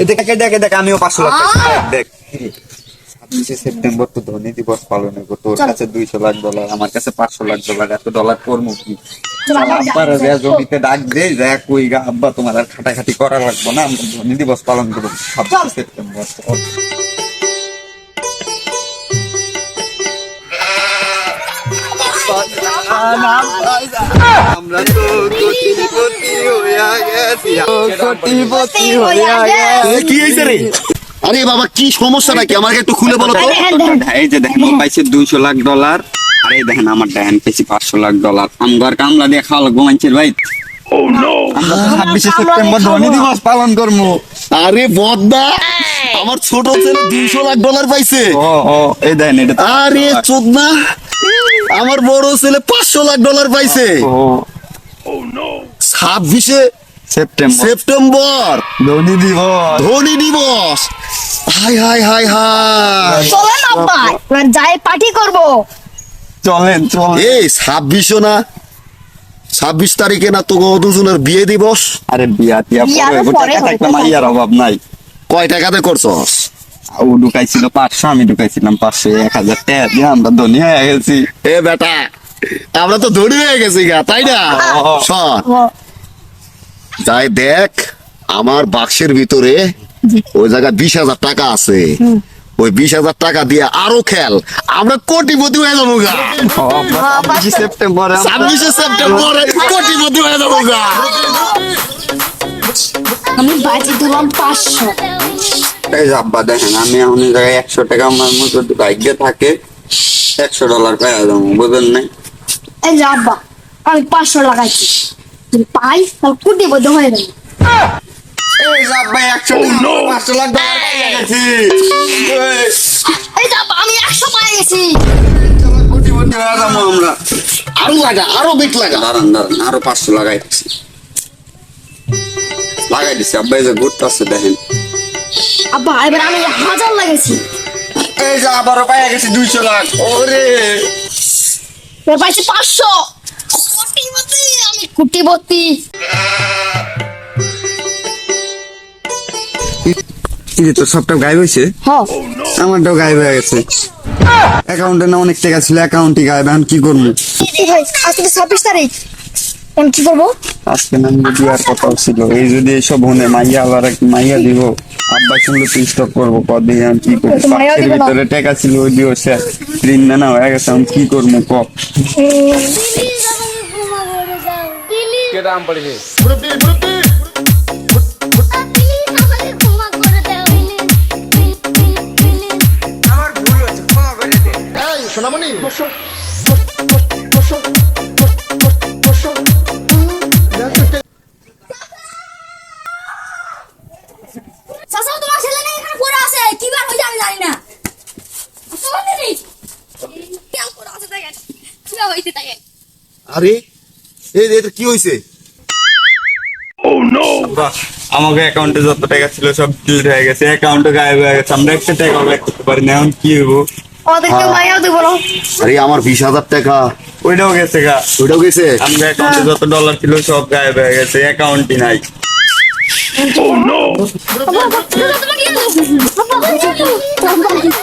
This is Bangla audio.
দেখে দেখ দেখ আমিও পাঁচশো লাখ দেখ। ছাব্বিশে সেপ্টেম্বর তো ধনী দিবস পালন হইব তোর কাছে দুইশো লাখ ডলার আমার কাছে পাঁচশো লাখ ডলার এত ডলার করব কি? আব্বার যা জমিতে ডাক দে যা কই গা আব্বা তোমার আর খাটাখাটি করা লাগবো না আমরা ধনী দিবস পালন করব। ছাব্বিশে সেপ্টেম্বর আমরা তো কোটিপতি হইয়া গেছি কোটিপতি হইয়া গেছি কি হয়েছে রে আরে বাবা কি সমস্যা নাকি আমাকে একটু খুলে বলো তো এই যে দেখেন ও পাইছে দুইশো লাখ ডলার আর এই দেখেন আমার দেখেন পেয়েছি পাঁচশো লাখ ডলার আমগার কামলা দিয়ে খাওয়া লাগবো মানছেন ভাই আমরা তো ছাব্বিশে সেপ্টেম্বর ধনী দিবস পালন করব আরে বদদা আমার ছোট ছেলে দুইশো লাখ ডলার পাইছে এই দেখেন এটা আরে চোদনা আমার বড় ছেলে পাঁচশো লাখ ডলার পাইছে। ছাব্বিশে সেপ্টেম্বর। সেপ্টেম্বর। ধনী দিবস। ধনী দিবস। হাই হাই হাই হাই। চলেন আব্বা এবার যাই পার্টি করব। চলেন চলেন। এই ছাব্বিশও না ছাব্বিশ তারিখে না তো দুজনের বিয়ে দিবস? আরে বিয়া বিয়া পরে টাকা থাকলে হইতে মাইয়ার অভাব নাই। কয় টাকাতে করছস? ও ঢুকাইছিল পাঁচশো আমি ঢুকাইছিলাম পাঁচশো এক হাজার টাকা দিয়ে আমরা ধনী হয়ে গেছি। এ বেটা আমরা তো ধনী হয়ে গেছি গা তাই না। শোন। যাই দেখ আমার বাক্সের ভিতরে ওই জায়গায় বিশ হাজার টাকা আছে। ওই বিশ হাজার টাকা দিয়ে আরও খেল। আমরা কোটিপতি হয়ে যাব গা। সেপ্টেম্বরে ছাব্বিশে সেপ্টেম্বরে কোটিপতি হয়ে যাব গা। আমি বাজি দিলাম পাঁচশো। এই যে আব্বা দেখেন আমি এখন জায়গায় একশো টাকা আমার মতো ভাগ্যে থাকে একশো ডলার পাই দেবো বুঝলেন নাই? এই যে আব্বা আমি পাঁচশো লাগাইছি। যদি পাই তাহলে কোটি বদ্ধ হয়ে যাবে। এই যে আব্বা একশো পাঁচশো লাখ গেছি। এই, এই যে আব্বা আমি একশো পাই গেছি। কোটিপতি হয়ে যাব আমরা। আরও লাগা আরও বেট লাগা। দাঁড়ান দাঁড়ান আরও পাঁচশো লাগাই দিচ্ছি লাগাই দিচ্ছি আব্বা এই যে ঘুরতেছে দেখেন। আব্বা এবার আমি হাজার লাগাইছি। এই যে আবারও পাইয়া গেছি দুইশো লাখ। ওরে। এবার পাইছি পাঁচশো। কোটিপতি আমি কোটিপতি সবটা গায়েব হয়েছে হ। আমারটাও গায়েব হয়ে গেছে। অ্যাকাউন্টে না অনেক টাকা ছিল অ্যাকাউন্টই গায়েব এখন কি করব? ভাই আজকে ছাব্বিশ তারিখ। আমি কি করব? আজকে নাম দেওয়ার কথাও ছিল এই যদি এইসব হনে মাইয়া আবার এক মাইয়া দিব। আব্বা শুনলে তুই স্টপ করব কদিন আমি কি করব পাশের ভিতরে টাকা ছিল ওই দিও সে ঋণ না না হয়ে গেছে আমি কি করব ক? কেটা আম পড়েছে সোনামণি। চাচা কি বার হয়েছে দেখেন আরে এই এটা কি হয়েছে আমাকে অ্যাকাউন্টে যত টাকা ছিল সব ডিলিট হয়ে গেছে অ্যাকাউন্টে গায়েব হয়ে গেছে আমরা একটা টাকা ব্যাক করতে পারি না এখন কি হব আমাদেরকে মাইয়াও দেবো না আরে আমার বিশ হাজার টাকা ওইটাও গেছে গা ওইটাও গেছে আমাদের অ্যাকাউন্টে যত ডলার ছিল সব গায়েব হয়ে গেছে অ্যাকাউন্টই নাই তোমাকে